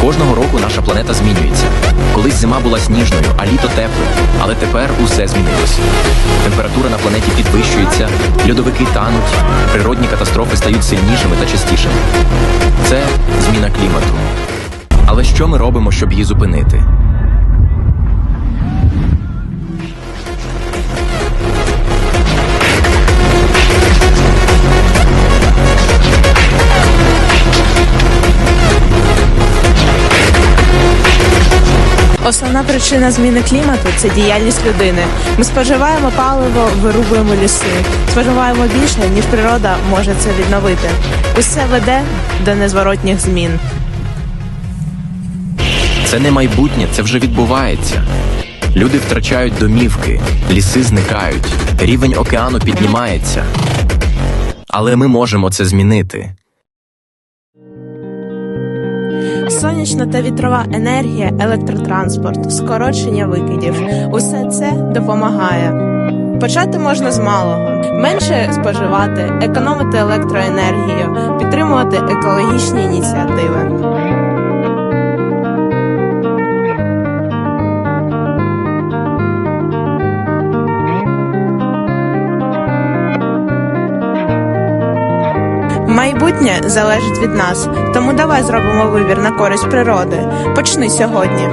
Кожного року наша планета змінюється. Колись зима була сніжною, а літо теплим. Але тепер усе змінилось. Температура на планеті підвищується, льодовики тануть, природні катастрофи стають сильнішими та частішими. Це зміна клімату. Але що ми робимо, щоб її зупинити? Основна причина зміни клімату це діяльність людини. Ми споживаємо паливо, вирубуємо ліси, споживаємо більше, ніж природа може це відновити. Усе веде до незворотніх змін. Це не майбутнє, це вже відбувається. Люди втрачають домівки, ліси зникають, рівень океану піднімається. Але ми можемо це змінити. Сонячна та вітрова енергія, електротранспорт, скорочення викидів усе це допомагає. Почати можна з малого, менше споживати, економити електроенергію, підтримувати екологічні ініціативи. Майбутнє залежить від нас, тому давай зробимо вибір на користь природи. Почни сьогодні.